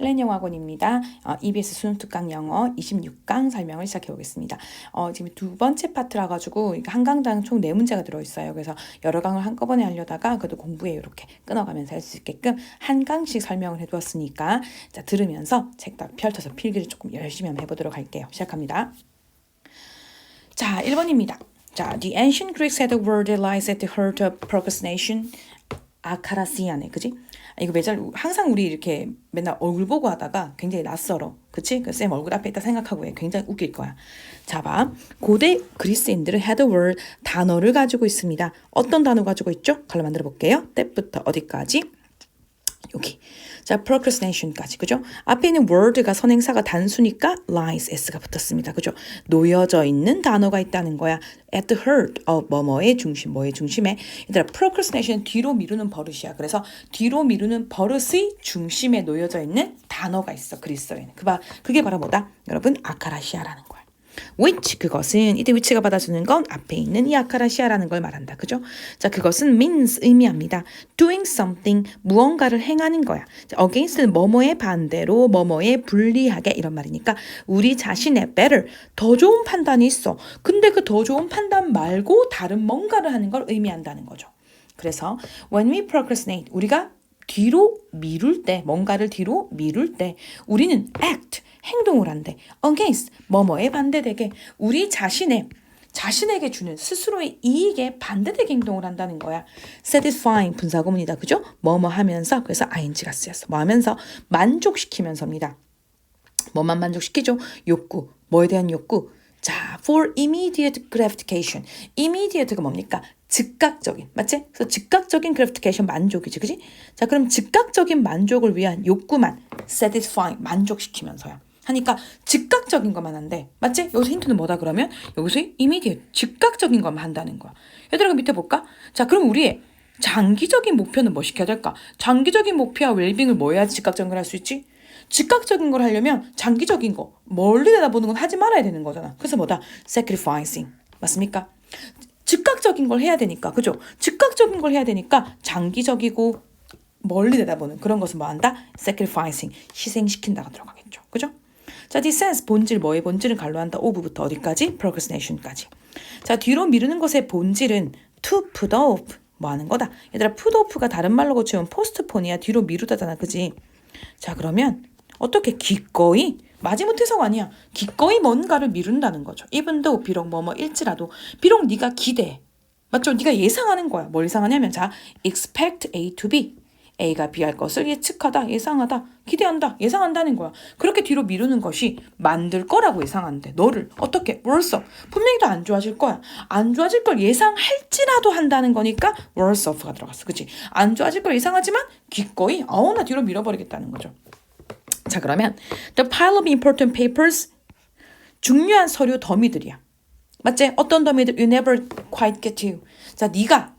헬렌 영어학원입니다. 어, EBS 수능 특강 영어 26강 설명을 시작해 보겠습니다. 어, 지금 두 번째 파트라 가지고 한 강당 총 네 문제가 들어 있어요. 그래서 여러 강을 한꺼번에 하려다가 그래도 공부에 이렇게 끊어가면서 할 수 있게끔 한 강씩 설명을 해 두었으니까 자, 들으면서 책딱 펼쳐서 필기를 조금 열심히 한번 해 보도록 할게요. 시작합니다. 자, 1번입니다. 자, the ancient Greeks had a word that lies at the heart of procrastination. 아카라시아네, 그지? 이거 매달 항상 우리 이렇게 맨날 얼굴 보고 하다가 굉장히 낯설어, 그치? 그 쌤 얼굴 앞에 있다 생각하고 해. 굉장히 웃길 거야. 자, 봐. 고대 그리스인들은 had a word 단어를 가지고 있습니다. 어떤 단어 가지고 있죠? 갈로 만들어 볼게요. 때부터 어디까지? 여기. 자, procrastination까지. 그죠? 앞에 있는 word가 선행사가 단수니까 lies, s가 붙었습니다. 그죠? 놓여져 있는 단어가 있다는 거야. at the heart of 뭐뭐의 중심, 뭐의 중심에. 얘들아, procrastination 뒤로 미루는 버릇이야. 그래서 뒤로 미루는 버릇의 중심에 놓여져 있는 단어가 있어. 그리스어에는. 그 봐, 그게 바로 뭐다? 여러분, 아카라시아라는 거야. Which 그것은 이때 which가 받아주는 건 앞에 있는 이 아카라시아라는 걸 말한다. 그죠? 자, 그것은 means 의미합니다. doing something 무언가를 행하는 거야. 자, against는 뭐뭐의 반대로 뭐뭐에 불리하게 이런 말이니까 우리 자신의 better 더 좋은 판단이 있어. 근데 그 더 좋은 판단 말고 다른 뭔가를 하는 걸 의미한다는 거죠. 그래서 when we procrastinate 우리가 뒤로 미룰 때 뭔가를 뒤로 미룰 때 우리는 act 행동을 한대. against 뭐뭐에 반대되게 우리 자신의 자신에게 주는 스스로의 이익에 반대되게 행동을 한다는 거야. satisfying 분사구문이다. 그죠? 뭐뭐 하면서 그래서 ing가 쓰였어. 뭐 하면서 만족시키면서입니다. 뭐만 만족시키죠? 욕구. 뭐에 대한 욕구? 자, for immediate gratification. immediate가 뭡니까? 즉각적인, 맞지? 그래서 즉각적인 gratification 만족이지, 그지? 자, 그럼 즉각적인 만족을 위한 욕구만 satisfying 만족시키면서요. 하니까 즉각적인 것만 한대. 맞지? 여기서 힌트는 뭐다 그러면? 여기서 immediate, 즉각적인 것만 한다는 거야. 얘들아, 그 밑에 볼까? 자, 그럼 우리의 장기적인 목표는 뭐 시켜야 될까? 장기적인 목표와 웰빙을 뭐 해야지 즉각적인 걸 할 수 있지? 즉각적인 걸 하려면 장기적인 거, 멀리 내다보는 건 하지 말아야 되는 거잖아. 그래서 뭐다? sacrificing. 맞습니까? 즉각적인 걸 해야 되니까, 그죠? 즉각적인 걸 해야 되니까 장기적이고 멀리 내다보는 그런 것은 뭐 한다? sacrificing. 희생시킨다가 들어가겠죠. 그죠? 자, 디센스 본질 뭐의 본질은 갈로 한다. 오브부터 어디까지? procrastination까지. 자, 뒤로 미루는 것의 본질은 to put off. 뭐 하는 거다? 얘들아, put off가 다른 말로 고치면 postpone이야. 뒤로 미루다잖아. 그지? 자, 그러면 어떻게 기꺼이 마지못해서가 아니야. 기꺼이 뭔가를 미룬다는 거죠. though 비록 뭐뭐 일지라도 비록 네가 기대. 맞죠? 네가 예상하는 거야. 뭘 예상하냐면 자, expect A to B. A가 B할 것을 예측하다, 예상하다, 기대한다, 예상한다는 거야. 그렇게 뒤로 미루는 것이 만들 거라고 예상하는데 너를 어떻게 worse 분명히 더 안 좋아질 거야. 안 좋아질 걸 예상할지라도 한다는 거니까 worse off가 들어갔어. 그치? 안 좋아질 걸 예상하지만 기꺼이 아우 나 뒤로 밀어버리겠다는 거죠. 자 그러면 the pile of important papers 중요한 서류 더미들이야. 맞지? 어떤 더미들? You never quite get to. 자 네가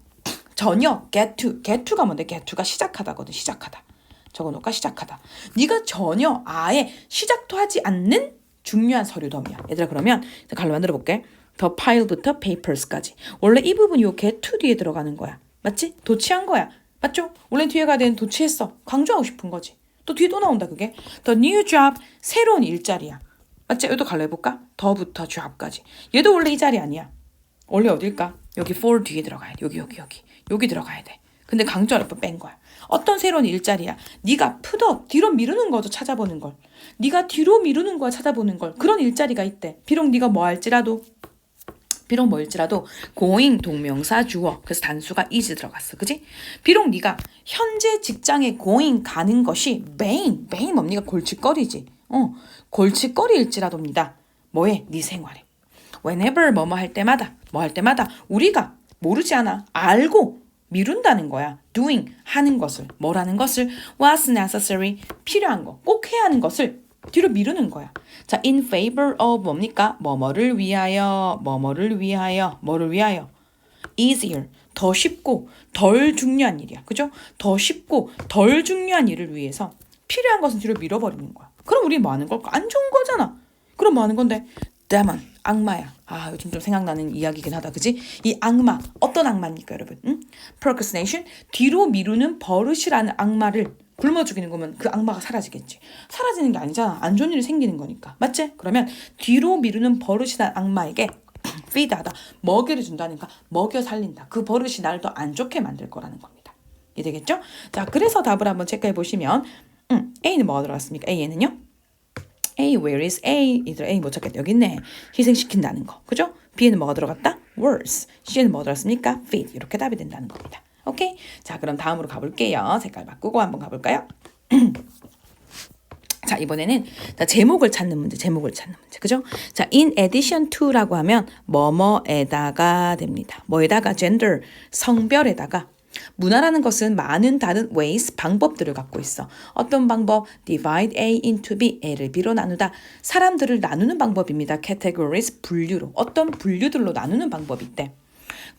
전혀 get to. get to가 뭔데? get to가 시작하다거든. 시작하다. 적어놓을까? 시작하다. 네가 전혀 아예 시작도 하지 않는 중요한 서류 덤이야. 얘들아 그러면 갈로 만들어 볼게. 더 파일부터 papers까지. 원래 이 부분이 요 get to 뒤에 들어가는 거야. 맞지? 도치한 거야. 맞죠? 원래 뒤에 가야 되는 도치했어. 강조하고 싶은 거지. 또 뒤에 또 나온다 그게. The new job 새로운 일자리야. 맞지? 여기도 갈로 해볼까? 더부터 job까지. 얘도 원래 이 자리 아니야. 원래 어딜까? 여기 for 뒤에 들어가야 돼. 여기 여기 여기. 여기 들어가야 돼. 근데 강조할 뻔뺀 거야. 어떤 새로운 일자리야. 네가 푸더 뒤로 미루는 거죠. 찾아보는 걸. 네가 뒤로 미루는 거야. 찾아보는 걸. 그런 일자리가 있대. 비록 네가 뭐 할지라도 비록 뭐일지라도 going 동명사 주어. 그래서 단수가 is 들어갔어. 그지? 비록 네가 현재 직장에 going 가는 것이 main main 뭡니까? 골칫거리지. 어 골칫거리일지라도입니다. 뭐해? 네 생활에. Whenever 뭐뭐 할 때마다 뭐 할 때마다 우리가 모르지 않아. 알고 미룬다는 거야. Doing 하는 것을 뭐라는 것을 what's necessary 필요한 거 꼭 해야 하는 것을 뒤로 미루는 거야. 자, in favor of 뭡니까? 뭐뭐를 위하여, 뭐뭐를 위하여, 뭐를 위하여. easier, 더 쉽고 덜 중요한 일이야. 그죠? 더 쉽고 덜 중요한 일을 위해서 필요한 것은 뒤로 밀어버리는 거야. 그럼 우리 뭐 하는 걸까? 안 좋은 거잖아. 그럼 뭐 하는 건데? demon, 악마야. 아, 요즘 좀 생각나는 이야기긴 하다. 그지? 이 악마, 어떤 악마입니까, 여러분? 응? procrastination, 뒤로 미루는 버릇이라는 악마를 굶어 죽이는 거면 그 악마가 사라지겠지. 사라지는 게 아니잖아. 안 좋은 일이 생기는 거니까. 맞지? 그러면 뒤로 미루는 버릇이 난 악마에게 feed하다. 먹이를 준다니까 먹여 살린다. 그 버릇이 나를 더안 좋게 만들 거라는 겁니다. 이해되겠죠? 자, 그래서 답을 한번 체크해 보시면 음, A는 뭐가 들어갔습니까? A에는요? A, where is A? 이들 A 못 찾겠다. 여기 있네. 희생시킨다는 거. 그죠? B에는 뭐가 들어갔다? worse. C에는 뭐가 들어갔습니까? feed. 이렇게 답이 된다는 겁니다. 오케이? 자, 그럼 다음으로 가볼게요. 색깔 바꾸고 한번 가볼까요? 자, 이번에는 자, 제목을 찾는 문제, 제목을 찾는 문제. 그죠? 자, in addition to라고 하면 뭐뭐에다가 됩니다. 뭐에다가 gender, 성별에다가 문화라는 것은 많은 다른 ways, 방법들을 갖고 있어. 어떤 방법? divide A into B, A를 B로 나누다. 사람들을 나누는 방법입니다. categories, 분류로. 어떤 분류들로 나누는 방법이 있대.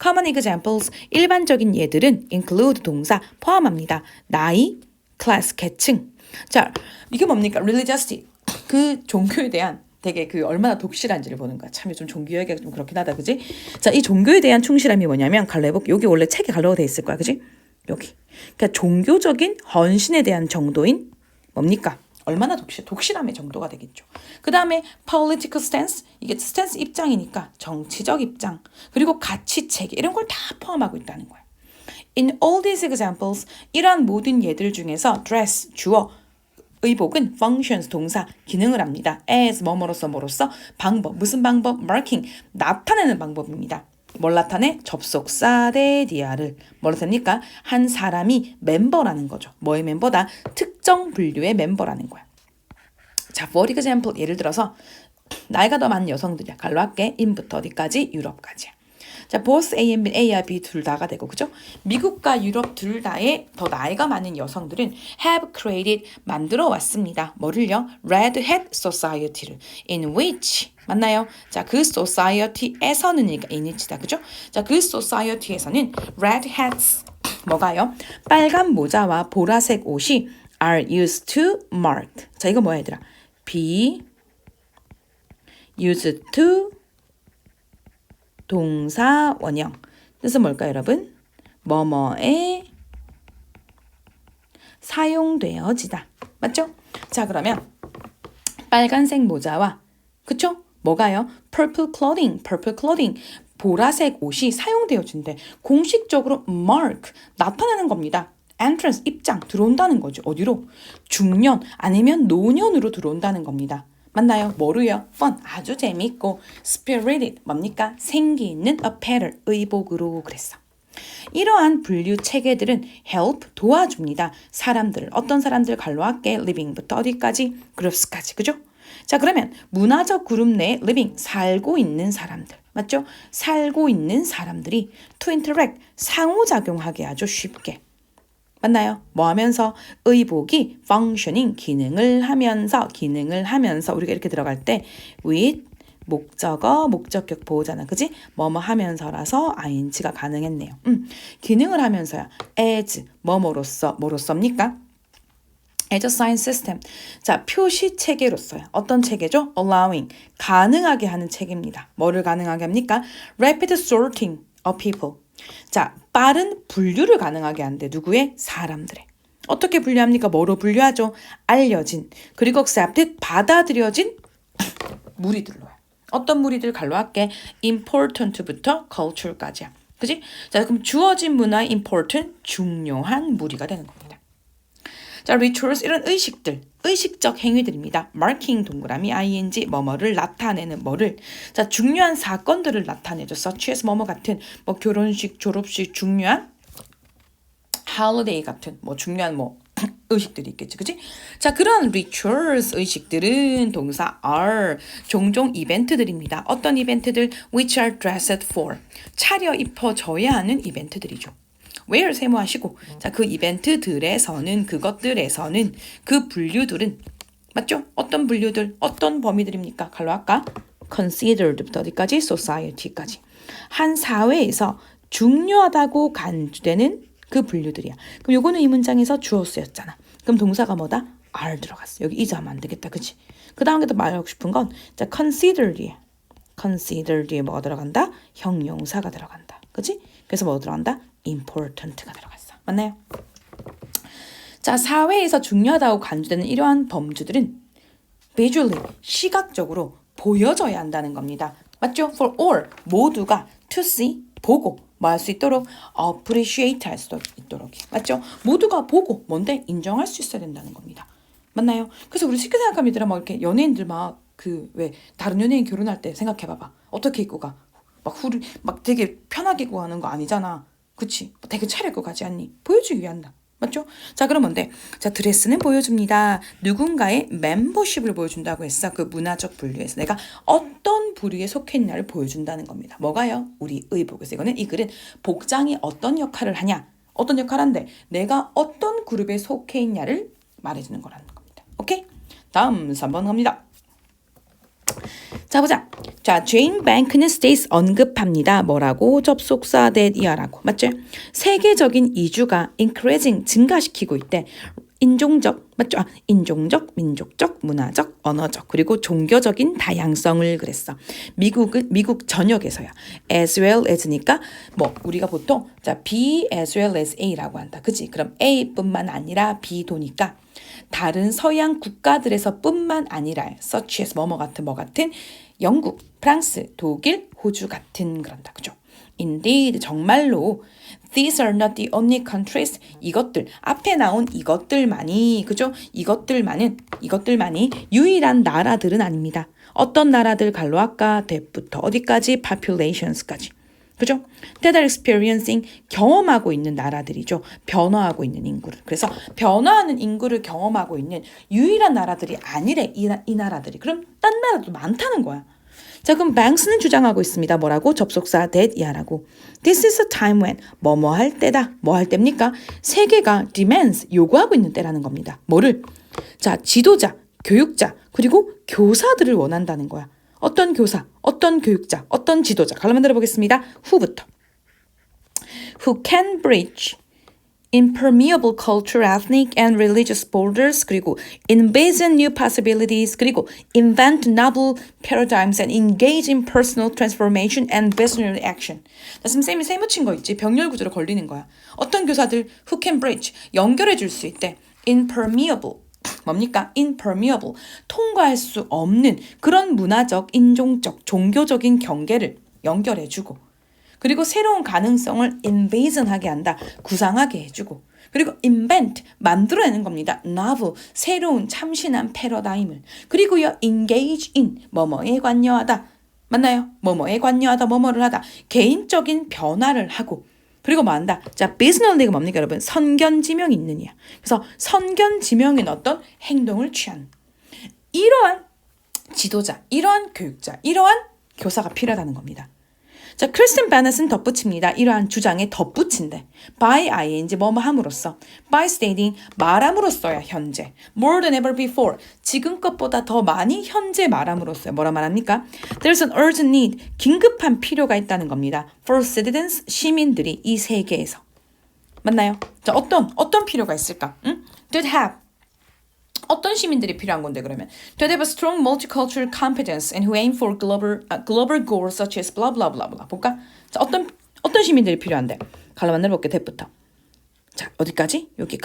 Common examples, 일반적인 예들은 include 동사 포함합니다. 나이, class, 계층. 자, 이게 뭡니까? religiosity. 그 종교에 대한 되게 그 얼마나 독실한지를 보는 거야. 참 요즘 종교 얘기가 좀 그렇긴 하다, 그지? 자, 이 종교에 대한 충실함이 뭐냐면 갈래복 여기 원래 책에 갈로가 돼 있을 거야, 그지? 여기. 그러니까 종교적인 헌신에 대한 정도인 뭡니까? 얼마나 독실, 독실함의 정도가 되겠죠. 그 다음에 political stance, 이게 스탠스 입장이니까 정치적 입장, 그리고 가치 체계 이런 걸 다 포함하고 있다는 거야. In all these examples, 이러한 모든 예들 중에서 dress, 주어, 의복은 functions 동사 기능을 합니다. as 뭐뭐로서 뭐로서 방법 무슨 방법 marking 나타내는 방법입니다. 뭘 나타내? 접속사 대 디아를 뭐로 됩니까? 한 사람이 멤버라는 거죠. 뭐의 멤버다? 특 정 분류의 멤버라는 거야. 자, for example 예를 들어서 나이가 더 많은 여성들이야. 갈로 할게. 인부터 어디까지? 유럽까지. 자, both A and B, A와 B 둘 다가 되고 그죠? 미국과 유럽 둘 다의 더 나이가 많은 여성들은 have created 만들어 왔습니다. 뭐를요? Red Hat Society를 in which 맞나요? 자, 그 society에서는 이니까 in which다. 그죠? 자, 그 society에서는 red hats 뭐가요? 빨간 모자와 보라색 옷이 are used to mark. 자, 이거 뭐야 얘들아? be used to 동사 원형 뜻은 뭘까요, 여러분? 뭐뭐에 사용되어지다. 맞죠? 자, 그러면 빨간색 모자와 그쵸? 뭐가요? purple clothing, purple clothing. 보라색 옷이 사용되어진대. 공식적으로 mark 나타내는 겁니다. Entrance 입장 들어온다는 거죠. 어디로? 중년 아니면 노년으로 들어온다는 겁니다. 맞나요? 뭐로요? fun 아주 재밌고 spirited 뭡니까? 생기 있는 apparel 의복으로 그랬어. 이러한 분류 체계들은 help 도와줍니다. 사람들 어떤 사람들 갈로할게 living부터 어디까지 groups까지 그죠? 자 그러면 문화적 그룹 내 living 살고 있는 사람들 맞죠? 살고 있는 사람들이 to interact 상호작용하게 아주 쉽게 맞나요? 뭐 하면서 의복이 functioning 기능을 하면서 기능을 하면서 우리가 이렇게 들어갈 때 with 목적어 목적격 보호잖아 그지? 뭐뭐 하면서라서 ing가 가능했네요. 음 기능을 하면서야. as 뭐뭐로서 뭐로서입니까? as a sign system. 자 표시 체계로서요. 어떤 체계죠? allowing 가능하게 하는 체계입니다. 뭐를 가능하게 합니까? rapid sorting of people 자 빠른 분류를 가능하게 한대 누구의? 사람들의. 어떻게 분류합니까? 뭐로 분류하죠? 알려진. 그리고 accepted 받아들여진 무리들로요. 어떤 무리들 갈로 할게? important부터 culture까지야. 그지? 자, 그럼 주어진 문화의 important 중요한 무리가 되는 겁니다. 자, rituals 이런 의식들, 의식적 행위들입니다. marking 동그라미 ing 뭐뭐를 나타내는 뭐를 자, 중요한 사건들을 나타내죠. such as 뭐뭐 같은 뭐 결혼식, 졸업식 중요한 holiday 같은 뭐 중요한 뭐 의식들이 있겠지, 그치? 자, 그런 rituals 의식들은 동사 are 종종 이벤트들입니다. 어떤 이벤트들? which are dressed for 차려 입혀져야 하는 이벤트들이죠. Where 세모하시고 자, 그 이벤트들에서는 그것들에서는 그 분류들은 맞죠? 어떤 분류들, 어떤 범위들입니까? 갈로 할까? considered부터 어디까지? society까지. 한 사회에서 중요하다고 간주되는 그 분류들이야. 그럼 요거는 이 문장에서 주어 쓰였잖아. 그럼 동사가 뭐다? are 들어갔어. 여기 이자 하면 안 되겠다. 그치? 그 다음에 또 말하고 싶은 건 자, consider 뒤에 consider 뒤에 뭐가 들어간다? 형용사가 들어간다. 그치? 그래서 뭐 들어간다? important가 들어갔어. 맞나요? 자, 사회에서 중요하다고 간주되는 이러한 범주들은 visually, 시각적으로 보여져야 한다는 겁니다. 맞죠? For all, 모두가 to see, 보고, 뭐할수 있도록 appreciate 할 수 있도록. 맞죠? 모두가 보고, 뭔데? 인정할 수 있어야 된다는 겁니다. 맞나요? 그래서 우리 쉽게 생각하면 얘들아, 막 이렇게 연예인들 막 그, 왜, 다른 연예인 결혼할 때 생각해봐봐. 어떻게 입고 가? 막 후리, 막 되게 편하게 가는 거 아니잖아. 그치? 뭐 되게 차려입고 가지 않니? 보여주기 위한다. 맞죠? 자, 그럼 뭔데? 자, 드레스는 보여줍니다. 누군가의 멤버십을 보여준다고 했어. 그 문화적 분류에서 내가 어떤 부류에 속해 있냐를 보여준다는 겁니다. 뭐가요? 우리 의복에서. 이거는 이 글은 복장이 어떤 역할을 하냐? 어떤 역할을 한데 내가 어떤 그룹에 속해 있냐를 말해주는 거라는 겁니다. 오케이? 다음 3번 갑니다. 자 보자. 자, 제인 뱅크는 스테이스 언급합니다. 뭐라고? 접속사 that이야라고. 맞죠? 세계적인 이주가 increasing 증가시키고 있대. 인종적 맞죠? 아, 인종적, 민족적, 문화적, 언어적 그리고 종교적인 다양성을 그랬어. 미국은 미국 전역에서야 as well as니까 뭐 우리가 보통 자 B as well as A라고 한다. 그지? 그럼 A뿐만 아니라 B도니까 다른 서양 국가들에서 뿐만 아니라 such as 뭐뭐 같은 뭐 같은 영국, 프랑스, 독일, 호주 같은 그런다. 그죠? Indeed, 정말로 These are not the only countries. 이것들 앞에 나온 이것들만이 그죠? 이것들만은 이것들만이 유일한 나라들은 아닙니다. 어떤 나라들 갈로 아까 대부터 어디까지 populations까지. 그죠? That are experiencing 경험하고 있는 나라들이죠. 변화하고 있는 인구를. 그래서 변화하는 인구를 경험하고 있는 유일한 나라들이 아니래 이, 나- 이 나라들이. 그럼 딴 나라도 많다는 거야. 자, 그럼 뱅스는 주장하고 있습니다. 뭐라고? 접속사 that이야라고. This is a time when 뭐뭐 할 때다. 뭐 할 때입니까? 세계가 demands 요구하고 있는 때라는 겁니다. 뭐를? 자, 지도자, 교육자, 그리고 교사들을 원한다는 거야. 어떤 교사, 어떤 교육자, 어떤 지도자. 갈로 만들어 보겠습니다. who부터. Who can bridge impermeable cultural, ethnic and religious borders 그리고 envision new possibilities 그리고 invent novel paradigms and engage in personal transformation and visionary action. 자, 지금 쌤이 세 묻힌 거 있지? 병렬 구조로 걸리는 거야. 어떤 교사들 who can bridge 연결해 줄 수 있대. impermeable 뭡니까? impermeable 통과할 수 없는 그런 문화적, 인종적, 종교적인 경계를 연결해 주고 그리고 새로운 가능성을 envision하게 한다. 구상하게 해주고. 그리고 invent, 만들어내는 겁니다. novel, 새로운 참신한 패러다임을. 그리고요, engage in, 뭐뭐에 관여하다. 맞나요? 뭐뭐에 관여하다, 뭐뭐를 하다. 개인적인 변화를 하고. 그리고 뭐 한다? 자, 비즈널리가 뭡니까, 여러분? 선견지명이 있느냐. 그래서 선견지명인 어떤 행동을 취한. 이러한 지도자, 이러한 교육자, 이러한 교사가 필요하다는 겁니다. 자, 크리스틴 베넷은 덧붙입니다. 이러한 주장에 덧붙인데 by ing 뭐뭐 함으로써 by stating 말함으로써야 현재 more than ever before 지금 것보다 더 많이 현재 말함으로써 뭐라 말합니까? There's an urgent need 긴급한 필요가 있다는 겁니다. For citizens 시민들이 이 세계에서 맞나요? 자, 어떤 어떤 필요가 있을까? 응? Did have 어떤 시민들이 필요한 건데 그러면 to have a strong multicultural competence and who aim for global uh, global goals such as blah blah blah blah 볼까? 자 어떤 어떤 시민들이 필요한데 갈로 만들어 볼게 대부터 자 어디까지 여기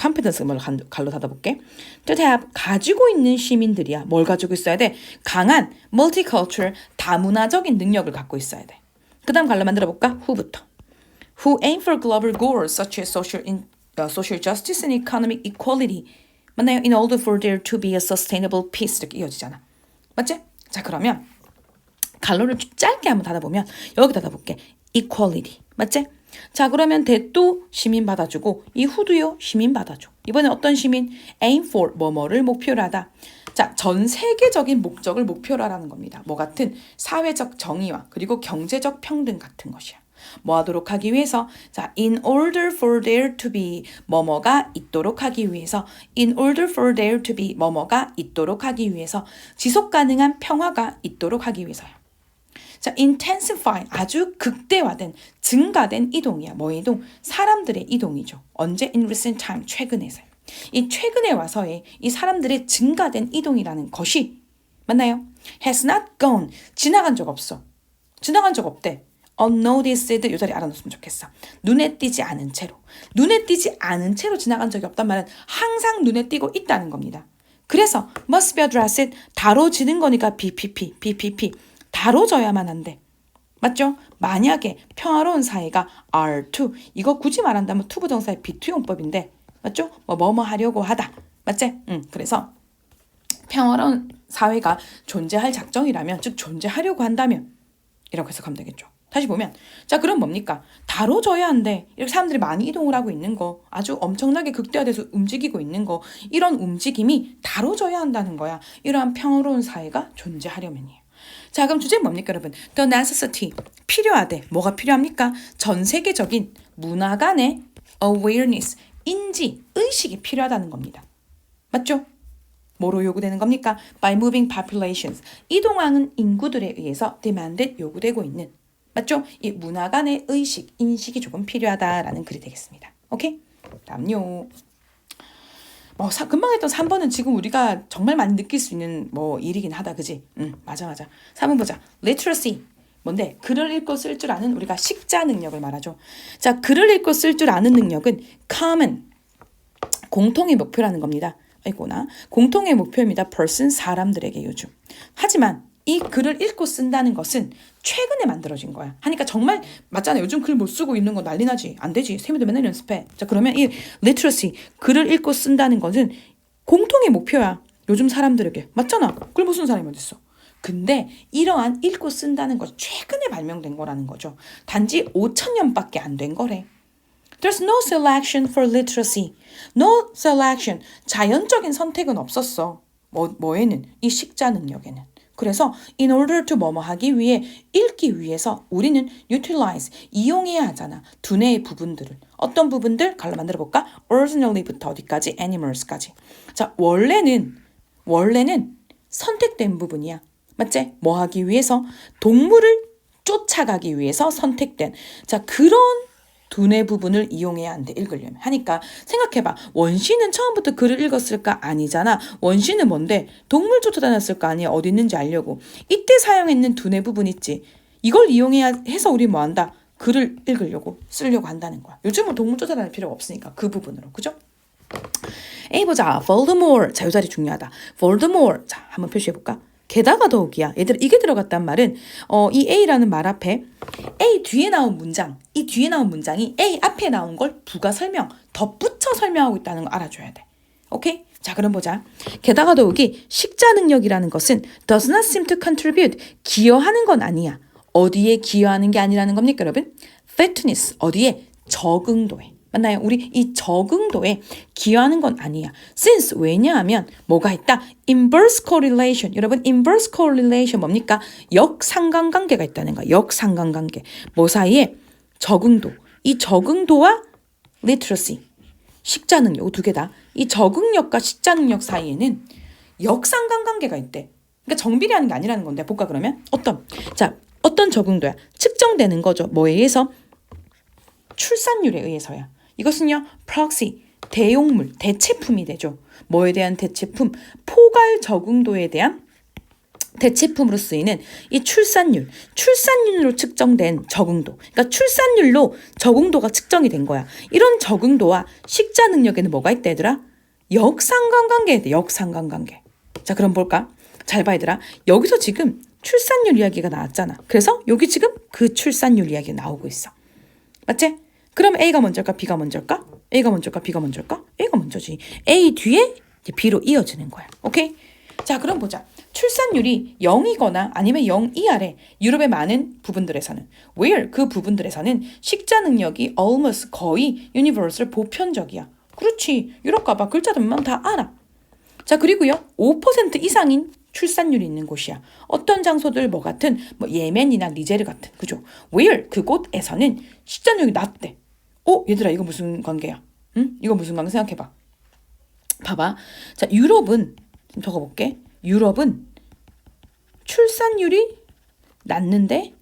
뭘 간- 갈로 닫아볼게 to have 가지고 있는 시민들이야 뭘 가지고 있어야 돼 강한 multicultural 다문화적인 능력을 갖고 있어야 돼 그다음 갈로 만들어 볼까 who부터 who aim for global goals such as social in, uh, social justice and economic equality 맞나요? In order for there to be a sustainable peace 이렇게 이어지잖아. 맞지? 자 그러면 갈로를 좀 짧게 한번 닫아보면 여기 닫아볼게. equality 맞지? 자 그러면 대도 시민 받아주고 이 후도요 시민 받아줘. 이번에 어떤 시민? aim for 뭐뭐를 목표로 하다. 자, 전 세계적인 목적을 목표로 하라는 겁니다. 뭐 같은 사회적 정의와 그리고 경제적 평등 같은 것이야. 뭐 하도록 하기 위해서 자 in order for there to be 뭐뭐가 있도록 하기 위해서 in order for there to be 뭐뭐가 있도록 하기 위해서 지속 가능한 평화가 있도록 하기 위해서요. 자, intensify 아주 극대화된 증가된 이동이야. 뭐 이동? 사람들의 이동이죠. 언제 in recent time 최근에서요. 이 최근에 와서의 이 사람들의 증가된 이동이라는 것이 맞나요? has not gone 지나간 적 없어. 지나간 적 없대. Unnoticed 이 자리 알아놓으면 좋겠어. 눈에 띄지 않은 채로. 눈에 띄지 않은 채로 지나간 적이 없단 말은 항상 눈에 띄고 있다는 겁니다. 그래서 must be addressed 다뤄지는 거니까 BPP, BPP 다뤄져야만 한대. 맞죠? 만약에 평화로운 사회가 R2 이거 굳이 말한다면 투 부 정사의 B2 용법인데 맞죠? 뭐 뭐뭐 하려고 하다. 맞지? 응. 그래서 평화로운 사회가 존재할 작정이라면 즉 존재하려고 한다면 이렇게 해석하면 되겠죠. 다시 보면 자 그럼 뭡니까? 다뤄져야 한데 이렇게 사람들이 많이 이동을 하고 있는 거 아주 엄청나게 극대화돼서 움직이고 있는 거 이런 움직임이 다뤄져야 한다는 거야. 이러한 평화로운 사회가 존재하려면이에요. 자 그럼 주제는 뭡니까 여러분? The necessity 필요하대. 뭐가 필요합니까? 전 세계적인 문화 간의 awareness 인지 의식이 필요하다는 겁니다. 맞죠? 뭐로 요구되는 겁니까? By moving populations. 이동하는 인구들에 의해서 demanded 요구되고 있는 맞죠? 이 문화 간의 의식, 인식이 조금 필요하다라는 글이 되겠습니다. 오케이? 다음요. 뭐 사, 금방 했던 3번은 지금 우리가 정말 많이 느낄 수 있는 뭐 일이긴 하다. 그지? 응, 맞아 맞아. 3번 보자. literacy. 뭔데? 글을 읽고 쓸 줄 아는 우리가 식자 능력을 말하죠. 자, 글을 읽고 쓸 줄 아는 능력은 common 공통의 목표라는 겁니다. 아이고나 공통의 목표입니다. person 사람들에게 요즘. 하지만 이 글을 읽고 쓴다는 것은 최근에 만들어진 거야. 하니까 정말 맞잖아. 요즘 글 못 쓰고 있는 거 난리 나지. 안 되지. 세미도 맨날 연습해. 자 그러면 이 literacy 글을 읽고 쓴다는 것은 공통의 목표야. 요즘 사람들에게 맞잖아. 글 못 쓰는 사람이 어디 있어? 근데 이러한 읽고 쓴다는 것 최근에 발명된 거라는 거죠. 단지 5천 년밖에 안 된 거래. There's no selection for literacy. No selection. 자연적인 선택은 없었어. 뭐, 뭐에는? 이 식자 능력에는. 그래서 in order to 뭐뭐 하기 위해 읽기 위해서 우리는 utilize 이용해야 하잖아. 두뇌의 부분들을. 어떤 부분들? 갈로 만들어 볼까? originally부터 어디까지? animals까지. 자, 원래는 원래는 선택된 부분이야. 맞지? 뭐 하기 위해서 동물을 쫓아가기 위해서 선택된 자, 그런 두뇌 부분을 이용해야 한대 읽으려면. 하니까 생각해봐. 원시는 처음부터 글을 읽었을까? 아니잖아. 원시는 뭔데? 동물 쫓아다녔을 거 아니야. 어디 있는지 알려고. 이때 사용했는 두뇌 부분 있지. 이걸 이용해야 해서 우리 뭐 한다? 글을 읽으려고 쓰려고 한다는 거야. 요즘은 동물 쫓아다닐 필요가 없으니까 그 부분으로. 그죠? A 보자. Voldemort. 자 요 자리 중요하다. Voldemort. 자 한번 표시해볼까 게다가 더욱이야. 얘들아 이게 들어갔단 말은 어, 이 A라는 말 앞에 A 뒤에 나온 문장, 이 뒤에 나온 문장이 A 앞에 나온 걸 부가 설명, 덧붙여 설명하고 있다는 거 알아줘야 돼. 오케이? 자, 그럼 보자. 게다가 더욱이 식자 능력이라는 것은 does not seem to contribute 기여하는 건 아니야. 어디에 기여하는 게 아니라는 겁니까, 여러분? fitness 어디에 적응도에. 맞나요? 우리 이 적응도에 기여하는 건 아니야. since 왜냐하면 뭐가 있다? inverse correlation. 여러분 inverse correlation 뭡니까? 역상관관계가 있다는 거야. 역상관관계. 뭐 사이에 적응도. 이 적응도와 literacy. 식자 능력 두 개 다. 이 적응력과 식자 능력 사이에는 역상관관계가 있대. 그러니까 정비례하는 게 아니라는 건데 볼까 그러면 어떤 자 어떤 적응도야 측정되는 거죠. 뭐에 의해서 출산율에 의해서야. 이것은요, proxy, 대용물, 대체품이 되죠. 뭐에 대한 대체품? 포괄 적응도에 대한 대체품으로 쓰이는 이 출산율, 출산율로 측정된 적응도. 그러니까 출산율로 적응도가 측정이 된 거야. 이런 적응도와 식자 능력에는 뭐가 있다, 얘들아? 역상관관계에 대 역상관관계. 자, 그럼 볼까? 잘 봐, 얘들아. 여기서 지금 출산율 이야기가 나왔잖아. 그래서 여기 지금 그 출산율 이야기 나오고 있어. 맞지? 그럼 A가 먼저일까? B가 먼저일까? A가 먼저일까? B가 먼저일까? A가 먼저지. A 뒤에 B로 이어지는 거야. 오케이? 자, 그럼 보자. 출산율이 0이거나 아니면 0 이하래 유럽의 많은 부분들에서는 where 그 부분들에서는 식자 능력이 almost 거의 universal 보편적이야. 그렇지. 유럽 가봐. 글자들만 다 알아. 자, 그리고요. 5% 이상인 출산율이 있는 곳이야. 어떤 장소들 뭐 같은 뭐 예멘이나 니제르 같은 그죠? where 그곳에서는 식자능력이 낮대. 어 얘들아 이거 무슨 관계야? 응? 이거 무슨 관계 생각해봐. 봐봐. 자 유럽은 좀 적어볼게. 유럽은 출산율이 낮는데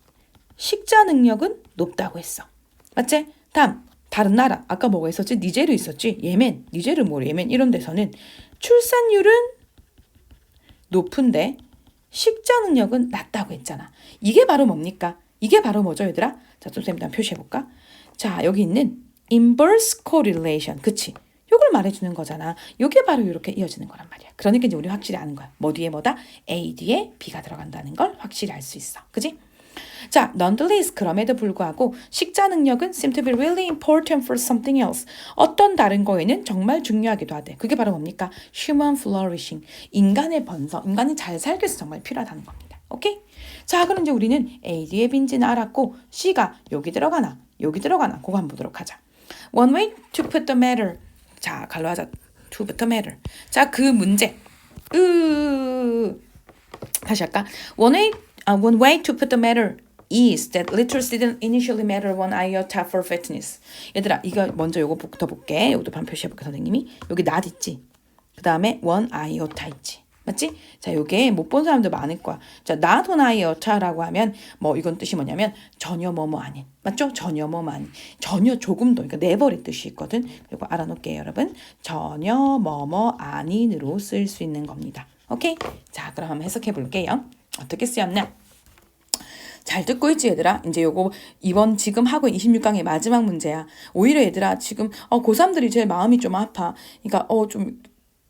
식자 능력은 높다고 했어. 맞지? 다음 다른 나라 아까 뭐가 있었지? 니제르 있었지? 예멘, 니제르 뭐 예멘 이런 데서는 출산율은 높은데 식자 능력은 낮다고 했잖아. 이게 바로 뭡니까? 이게 바로 뭐죠, 얘들아? 자, 좀 쌤, 일단 표시해 볼까? 자, 여기 있는 inverse correlation. 그치? 요걸 말해주는 거잖아. 요게 바로 이렇게 이어지는 거란 말이야. 그러니까 이제 우리 확실히 아는 거야. 뭐 뒤에 뭐다? A 뒤에 B가 들어간다는 걸 확실히 알 수 있어. 그지? 자, nonetheless 그럼에도 불구하고 식자 능력은 seem to be really important for something else. 어떤 다른 거에는 정말 중요하기도 하대. 그게 바로 뭡니까? human flourishing. 인간의 번성, 인간이 잘 살기 위해서 정말 필요하다는 겁니다. 오케이? 자, 그럼 이제 우리는 A 뒤에 빈지는 알았고 C가 여기 들어가나 여기 들어가나 그거 한번 보도록 하자. One way to put the matter. 자, 갈로 하자. To put the matter. 자, 그 문제. 으 다시 할까? One way, uh, one way to put the matter is that literacy didn't initially matter one iota for fitness. 얘들아, 이거 먼저 요거부터 볼게. 요것도 반 표시해볼게, 선생님이. 여기 not 있지? 그 다음에 one iota 있지? 맞지? 자, 요게 못 본 사람들 많을 거야. 자, not one iota라고 하면 뭐 이건 뜻이 뭐냐면 전혀 뭐뭐 아닌. 맞죠? 전혀 뭐뭐 아닌. 전혀 조금도. 그러니까 never의 뜻이 있거든. 이거 알아놓을게요, 여러분. 전혀 뭐뭐 아닌으로 쓸 수 있는 겁니다. 오케이? 자, 그럼 한번 해석해 볼게요. 어떻게 쓰였나? 잘 듣고 있지 얘들아 이제 요거 이번 지금 하고 26강의 마지막 문제야 오히려 얘들아 지금 어 고3들이 제일 마음이 좀 아파 그러니까 어 좀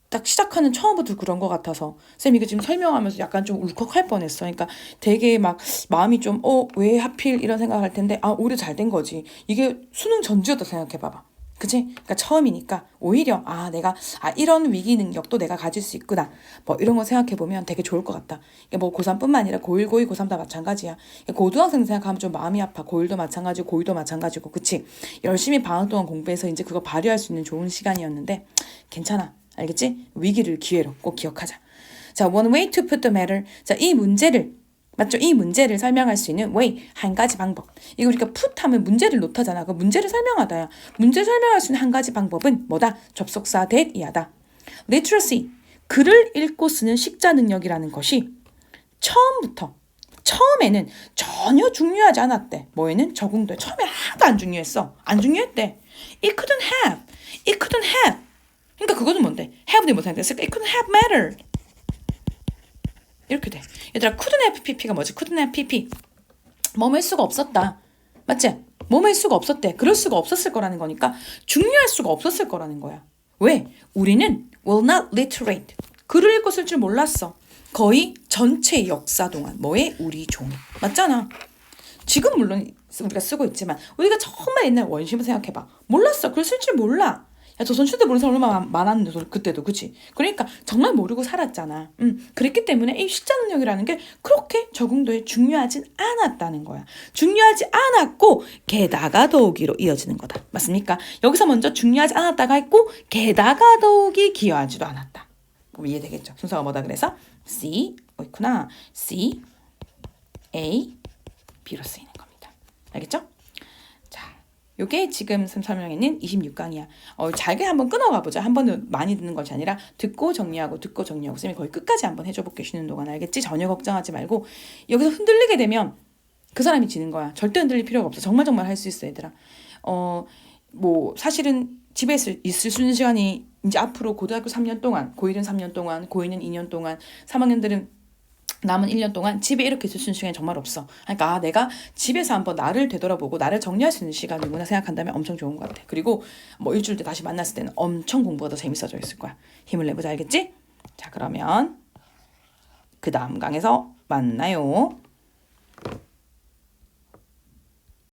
딱 시작하는 처음부터 그런 것 같아서 쌤 이거 지금 설명하면서 약간 좀 울컥할 뻔했어 그러니까 되게 막 마음이 좀 어 왜 하필 이런 생각할 텐데 아 오히려 잘 된 거지 이게 수능 전주였다 생각해 봐봐 그치? 그러니까 처음이니까 오히려 아 내가 아 이런 위기 능력도 내가 가질 수 있구나 뭐 이런 거 생각해 보면 되게 좋을 것 같다. 이게 뭐 고3뿐만 아니라 고1, 고2, 고3 다 마찬가지야. 고등학생 생각하면 좀 마음이 아파. 고1도 마찬가지고 고2도 마찬가지고 그치? 열심히 방학 동안 공부해서 이제 그거 발휘할 수 있는 좋은 시간이었는데 괜찮아. 알겠지? 위기를 기회로 꼭 기억하자. 자, one way to put the matter. 자, 이 문제를 맞죠? 이 문제를 설명할 수 있는 way 한 가지 방법. 이거 우리가 put 하면 문제를 놓다잖아. 그 문제를 설명하다야. 문제 설명할 수 있는 한 가지 방법은 뭐다? 접속사 that이야다. literacy 글을 읽고 쓰는 식자 능력이라는 것이 처음부터 처음에는 전혀 중요하지 않았대. 뭐에는 적응돼. 처음에 하나도 안 중요했어. 안 중요했대. It couldn't have. It couldn't have. 그러니까 그거는 뭔데? have는 못 생각했을까? It couldn't have mattered. 이렇게 돼. 얘들아, couldn't have pp가 뭐지? couldn't have pp. 뭐할 수가 없었다. 맞지? 뭐할 수가 없었대. 그럴 수가 없었을 거라는 거니까 중요할 수가 없었을 거라는 거야. 왜? 우리는 will not literate. 글을 쓸줄 몰랐어. 거의 전체 역사 동안 뭐에 우리 종이 맞잖아. 지금 물론 우리가 쓰고 있지만 우리가 정말 옛날 원심을 생각해봐. 몰랐어. 글쓸줄 몰라. 야, 조선시대 모르는 사람 얼마나 많았는데, 저- 그때도, 그치? 그러니까 정말 모르고 살았잖아. 음, 그랬기 때문에 이 식자 능력이라는 게 그렇게 적응도에 중요하진 않았다는 거야. 중요하지 않았고, 게다가 더욱이로 이어지는 거다. 맞습니까? 여기서 먼저 중요하지 않았다가 했고, 게다가 더욱이 기여하지도 않았다. 그럼 이해되겠죠? 순서가 뭐다 그래서? C, 어, 있구나. C, A, B로 쓰이는 겁니다. 알겠죠? 자, 요게 지금 선- 설명했는 26강이야. 어, 잘게 한번 끊어가 보자. 한 번은 많이 듣는 것이 아니라 듣고 정리하고 듣고 정리하고 쌤이 거의 끝까지 한번 해줘 볼게 쉬는 동안 알겠지? 전혀 걱정하지 말고 여기서 흔들리게 되면 그 사람이 지는 거야. 절대 흔들릴 필요가 없어. 정말 정말 할 수 있어, 얘들아. 어, 뭐 사실은 집에 있을, 있을 수 있는 시간이 이제 앞으로 고등학교 3년 동안, 고1은 3년 동안, 고2는 2년 동안, 3학년들은 남은 1년 동안 집에 이렇게 있을 수 있는 시간이 정말 없어. 그러니까 아, 내가 집에서 한번 나를 되돌아보고 나를 정리할 수 있는 시간이구나 생각한다면 엄청 좋은 것 같아. 그리고 뭐 일주일 때 다시 만났을 때는 엄청 공부가 더 재밌어져 있을 거야. 힘을 내보자 알겠지? 자 그러면 그 다음 강에서 만나요.